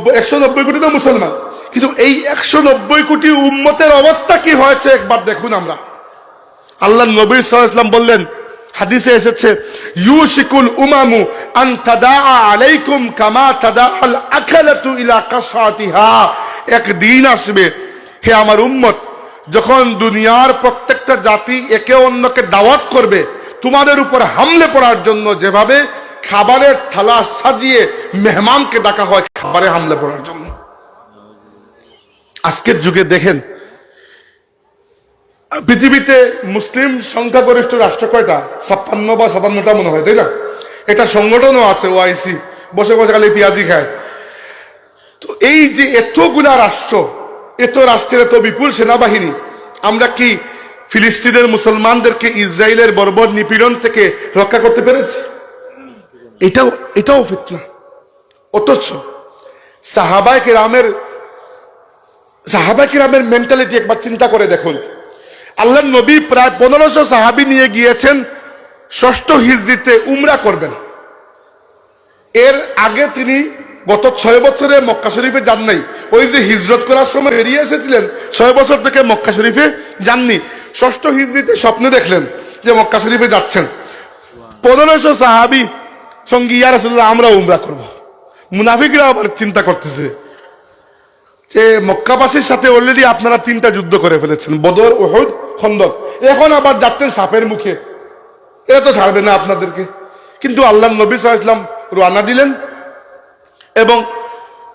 নব্বই, একশো নব্বই কোটি তো মুসলমান। কিন্তু এই একশো নব্বই কোটি উম্মতের অবস্থা কি হয়েছে একবার দেখুন আমরা। আল্লাহ নবী সাল্লাম বললেন, হাদিসে এসেছে, ইউশিকুল উমামু আন তাদাআ আলাইকুম কামা তাদাআল আকালাতু ইলা কাসাতিহা একদিন আসবে, হে আমার উম্মত, যখন দুনিয়ার প্রত্যেকটা জাতি একে অন্যকে দাওয়াত করবে, তোমাদের উপর হামলে পড়ার জন্য যেভাবে খাবারের থালা সাজিয়ে মেহমানকে ডাকা হয় খাবারে হামলে পড়ার জন্য। আজকের যুগে দেখেন, পৃথিবীতে মুসলিম সংখ্যাগরিষ্ঠ রাষ্ট্র কয়টা? ছাপ্পান্ন বা সাতান্নটা মনে হয়, তাই না? এটা সংগঠনও আছে ওআইসি বসে বসে খালি পেঁয়াজি খায়। তো এই যে এতগুলা রাষ্ট্র, এত রাষ্ট্রের এত বিপুল সেনাবাহিনী, আমরা কি ফিলিস্তিনের মুসলমানদেরকে ইসরায়েলের বর্বর নিপীড়ন থেকে রক্ষা করতে পেরেছি? এটাও এটাও ফিতনা। অথচ সাহাবায় কেরামের সাহাবায় কেরামের মেন্টালিটি একবার চিন্তা করে দেখুন। আল্লাহ নবী প্রায় পনেরোশো সাহাবি নিয়ে গিয়েছেন, ষষ্ঠ হিজড়িতে উমরা করবেন। এর আগে তিনি গত ছয় বছরে মক্কা শরীফে যান নাই। ওই যে হিজরত করার সময় বেরিয়ে এসেছিলেন, ছয় বছর থেকে মক্কা শরীফে যাননি। ষষ্ঠ হিজড়িতে স্বপ্নে দেখলেন যে মক্কা শরীফে যাচ্ছেন। পনেরোশো সাহাবি সঙ্গে ইয়া রাসূলুল্লাহ আমরা উমরা করব। মুনাফিকরা আবার চিন্তা করতেছে যে মক্কাবাসীর সাথে অলরেডি আপনারা তিনটা যুদ্ধ করে ফেলেছেন, বদর ওহদ খন্দক। এখন আবার যাচ্ছেন সাপের মুখে। এরা তো ছাড়বে না আপনাদেরকে। কিন্তু আল্লাহ নবী সাল্লাম রওনা দিলেন এবং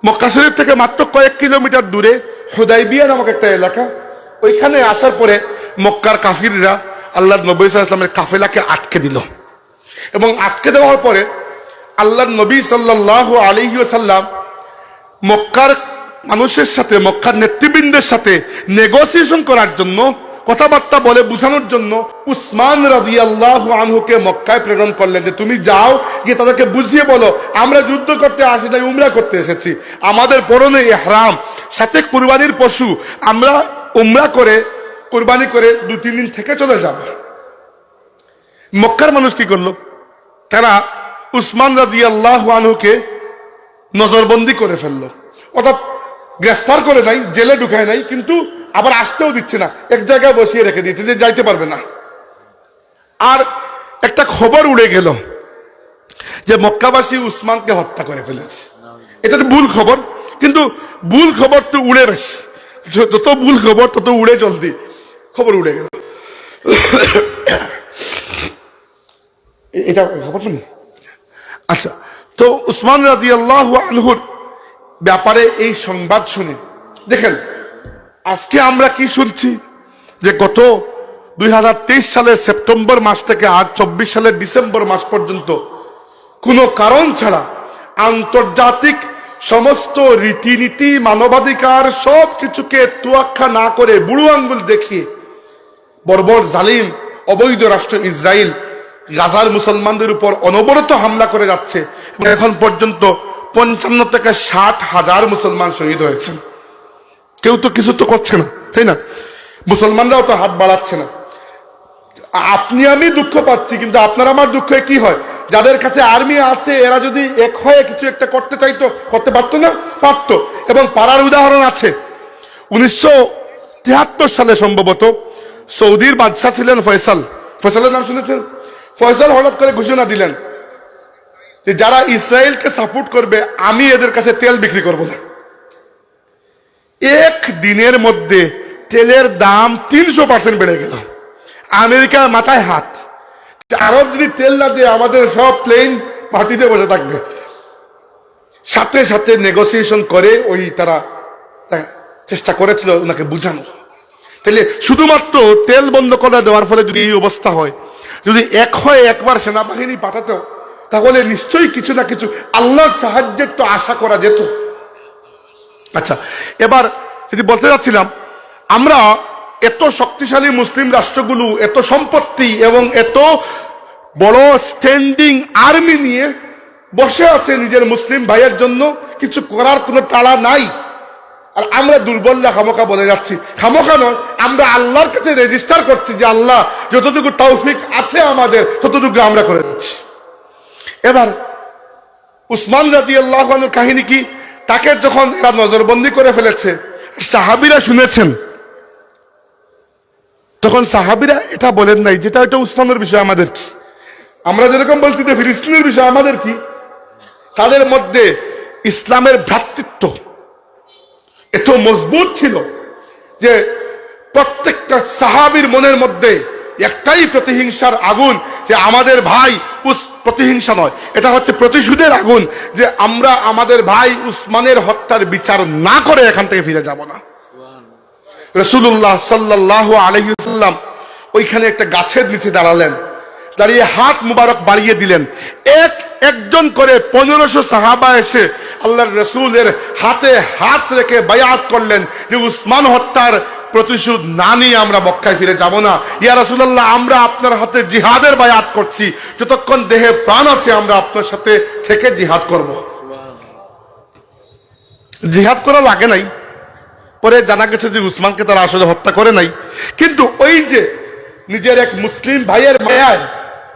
মক্কা শরীফ থেকে মাত্র কয়েক কিলোমিটার দূরে হুদাইবিয়া নামক একটা এলাকা। ওইখানে আসার পরে মক্কার কাফিররা আল্লাহ নবী সাল্লামের কাফেলাকে আটকে দিল। এবং আটকে দেওয়ার পরে আল্লাহ নবী সাল্লাহ আলহি সাল্লাম মক্কার মানুষের সাথে, মক্কার নেতৃবৃন্দের সাথে নেগোসিয়েশন করার জন্য, কথাবার্তা বলে বুঝানোর জন্য উসমান রাজি আল্লাহ আনহুকে মক্কায় প্রেরণ করলেন যে, তুমি যাও, গিয়ে তাদেরকে বুঝিয়ে বলো, আমরা যুদ্ধ করতে আসি, তাই উমরা করতে এসেছি। আমাদের পরনে এহরাম, সাথে কুরবানির পশু, আমরা উমরা করে, কুরবানি করে দু তিন দিন থেকে চলে যাব। মক্কার মানুষ কি করল? তারা উসমান রাজি আল্লাহ আনহুকে নজরবন্দি করে ফেলল। অর্থাৎ গ্রেফতার করে নাই, জেলে ঢুকায় নাই, কিন্তু আবার আসতেও দিচ্ছে না। এক জায়গায় বসিয়ে রেখে দিচ্ছে যে যাইতে পারবে না। আর একটা খবর উড়ে গেল যে মক্কাবাসী উসমানকে হত্যা করে ফেলেছে। এটা তো ভুল খবর, কিন্তু ভুল খবর তো উড়ে বেশি। যত ভুল খবর, তত উড়ে জলদি খবর উড়ে গেল। এটা খবর নেই? আচ্ছা তো উসমান রাজি আল্লাহ আনহুর ব্যাপারে এই সংবাদ শুনে, দেখেন, আজকে আমরা কি শুনছি? যে গত দুই হাজার তেইশ সালের সেপ্টেম্বর মাস থেকে আজ চব্বিশ সালের ডিসেম্বর মাস পর্যন্ত কোনো কারণ ছাড়া আন্তর্জাতিক সমস্ত রীতিনীতি, মানবাধিকার সব কিছুকে তোয়াক্কা না করে বুড়ো আঙ্গুল দেখিয়ে বর্বর জালিম, অবৈধ রাষ্ট্র ইসরায়েল গাজার মুসলমানদের উপর অনবরত হামলা করে যাচ্ছে এখন পর্যন্ত পঞ্চান্ন থেকে ষাট হাজার মুসলমান শহীদ হয়েছেন। কেউ তো কিছু তো করছে না, তাই না? মুসলমানরাও তো হাত বাড়াচ্ছে না। আপনি আমি দুঃখ পাচ্ছি, কিন্তু আপনার আমার দুঃখে কি হয়? যাদের কাছে আর্মি আছে, এরা যদি এক হয়ে কিছু একটা করতে চাইতো, করতে পারতো না? পারতো। এবং পারার উদাহরণ আছে। উনিশশো তিয়াত্তর সালে সম্ভবত সৌদির বাদশাহ ছিলেন ফয়সাল। ফয়সালের নাম শুনেছেন? ফয়সাল হঠাৎ করে ঘোষণা দিলেন যে যারা ইসরায়েলকে সাপোর্ট করবে, আমি এদের কাছে তেল বিক্রি করব না। এক দিনের মধ্যে তেলের দাম তিনশো পার্সেন্ট বেড়ে গেল। আমেরিকার মাথায় হাত। আরব যদি তেল না দিয়ে, আমাদের সব প্লেন মাটিতে বসে থাকবে। সাথে সাথে নেগোসিয়েশন করে ওই তারা চেষ্টা করেছিল ওনাকে বুঝানোর। তাহলে শুধুমাত্র তেল বন্ধ করে দেওয়ার ফলে যদি এই অবস্থা হয় যদি এক হয়ে একবার সেনাবাহিনী পাঠাতো, তাহলে নিশ্চয়ই কিছু না কিছু আল্লাহর সাহায্যের তো আশা করা যেত। আচ্ছা এবার যদি বলতে যাচ্ছিলাম, আমরা এত শক্তিশালী মুসলিম রাষ্ট্রগুলো, এত সম্পত্তি এবং এত বড় স্ট্যান্ডিং আর্মি নিয়ে বসে আছে নিজের মুসলিম ভাইয়ের জন্য, কিছু করার কোনো তাড়া নাই। আর আমরা দুর্বলরা খামোকা বলে যাচ্ছি। খামোকা নয়, আমরা আল্লাহর কাছে রেজিস্টার করছি যে আল্লাহ যতটুকু তৌফিক আছে আমাদের, ততটুকু আমরা করে যাচ্ছি। এবার উসমান রাজি আল্লাহ কাহিনী কি? তাকে যখন এরা নজরবন্দি করে ফেলেছে, সাহাবিরা শুনেছেন। তখন সাহাবিরা এটা বলেন নাই, যেটা এটা উসমানের বিষয় আমাদের কি? আমরা যেরকম বলছি যে ফিলিস্তিনের বিষয় আমাদের কি? তাদের মধ্যে ইসলামের ভ্রাতৃত্ব এত মজবুত ছিল যে প্রত্যেকটা সাহাবির মনের মধ্যে একটাই প্রতিহিংসার আগুন যে আমাদের ভাই উস প্রতিহিংসা নয়। এটা হচ্ছে প্রতিশোধের আগুন যে আমরা আমাদের ভাই উসমানের হত্যার বিচার না করে এখান থেকে ফিরে যাব না। রসুল্লাহ সাল্লাহ আলহিসাল্লাম ওইখানে একটা গাছের নিচে দাঁড়ালেন। দাঁড়িয়ে হাত মুবারক বাড়িয়ে দিলেন। এক, একজন করে পনেরোশো সাহাবা এসে আল্লাহর রসুলের হাতে হাত রেখে বায়াত করলেন যে উসমান হত্যার প্রতিশোধ না নিয়ে আমরা মক্কায় ফিরে যাব না। ইয়া রসুল্লাহ আমরা আপনার হাতে জিহাদের বায়াত করছি। যতক্ষণ দেহে প্রাণ আছে, আমরা আপনার সাথে থেকে জিহাদ করব। জিহাদ করা লাগে নাই। পরে জানা গেছে যে উসমানকে তারা আসলে হত্যা করে নাই। কিন্তু ওই যে নিজের এক মুসলিম ভাইয়ের মায়ায়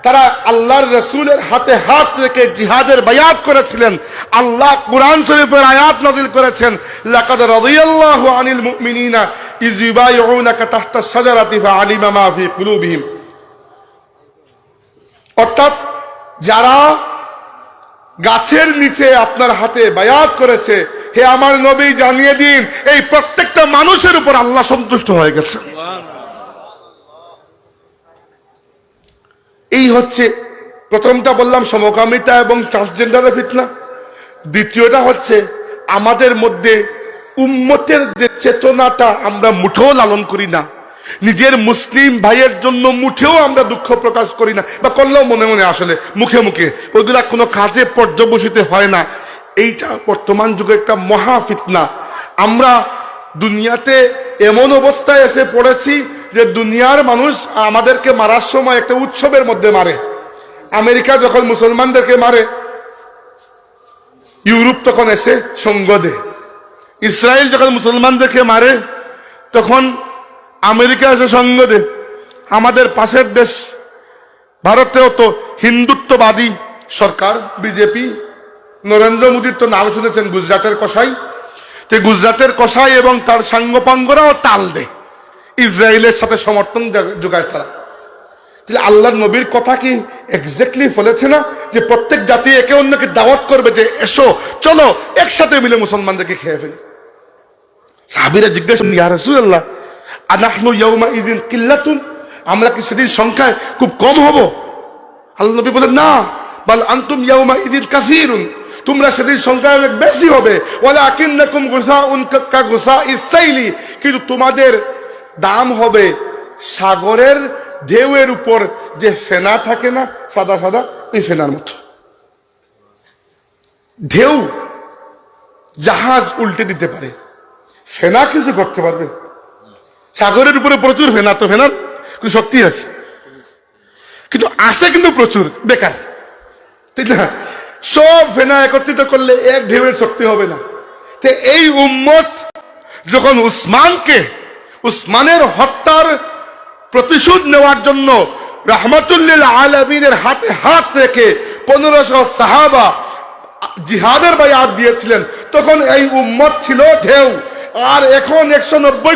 তারা আল্লাহর রসুলের হাতে হাত রেখে জিহাদের বায়াত করেছিলেন, আল্লাহ কুরআন শরীফের আয়াত নাজিল করেছেন, লাকাদ রাদিয়াল্লাহু আনিল মুমিনিনা অর্থাৎ যারা গাছের নিচে আপনার হাতে বায়াত করেছে, হে আমার নবী জানিয়ে দিন, এই প্রত্যেকটা মানুষের উপর আল্লাহ সন্তুষ্ট হয়ে গেছে। এই হচ্ছে প্রথমটা বললাম, সমকামিতা এবং ট্রান্সজেন্ডারের ফিতনা। দ্বিতীয়টা হচ্ছে আমাদের মধ্যে উম্মতের যে চেতনাটা আমরা মুঠেও লালন করি না, নিজের মুসলিম ভাইয়ের জন্য মুঠেও আমরা দুঃখ প্রকাশ করি না। বা করলেও মনে মনে আসলে মুখে মুখে। ওইগুলা কোনো কাজে পর্যবসিত হয় না। এইটা বর্তমান যুগে একটা মহা ফিতনা। আমরা দুনিয়াতে এমন অবস্থায় এসে পড়েছি যে দুনিয়ার মানুষ আমাদেরকে মারার সময় একটা উৎসবের মধ্যে মারে। আমেরিকা যখন মুসলমানদেরকে মারে, ইউরোপ তখন এসে সঙ্গ দেয়। ইসরায়েল যখন মুসলমানদেরকে মারে, তখন আমেরিকা এসে সঙ্গ দেয় আমাদের পাশের দেশ ভারতেও তো হিন্দুত্ববাদী সরকার, বিজেপি। নরেন্দ্র মোদীর তো নাম শুনেছেন গুজরাটের কসাই। তো গুজরাটের কসাই এবং তার সাঙ্গপাঙ্গরাও তাল দেয় ইসরায়েলের সাথে সমর্থন যোগায় তারা। তাহলে আল্লাহ নবীর কথা কি এক্স্যাক্টলি বলেছে না? যে প্রত্যেক জাতি একে অন্যকে দাওয়াত করবে যে, এসো, চলো, একসাথে মিলে মুসলমানদেরকে খেয়ে ফেলি। সাহাবিরা জিজ্ঞেস ইয়া রাসূলুল্লাহ, আনাহনু ইয়াউমা ইদিন কিল্লাতুন? আমরা কি সেদিন সংখ্যায় খুব কম হব? আল্লাহ নবী বলেন না, বল আনতুম ইয়াউমা ইদিন কাসীরুন। তোমরা সেদিন সংখ্যায় অনেক বেশি হবে। ওয়ালা আকিন্নাকুম গুসাউন কা গুসা ইসাইলি কিন্তু তোমাদের দাম হবে সাগরের ঢেউয়ের উপর। যে ফেনা থাকে না, সাদা সাদা, ওই ফেনার মতো। ঢেউ জাহাজ উল্টে দিতে পারে। ফেনা কিছু করতে পারবে? সাগরের উপরে প্রচুর ফেনা, তো ফেনার কোনো শক্তি আছে। কিন্তু আসে কিন্তু প্রচুর, বেকার। ঠিক না? সব ফেনা একত্রিত করলে এক ঢেউয়ের শক্তি হবে না। তো এই উম্মত যখন উসমানকে, উসমানের হত্যার প্রতিশোধ নেওয়ার জন্য রহমতুল্লিল আলমিনের হাতে হাত রেখে পনেরোশো সাহাবা জিহাদের বায়াত দিয়েছিলেন, তখন এই উম্মত ছিল ঢেউ। আর এখন একশো নব্বই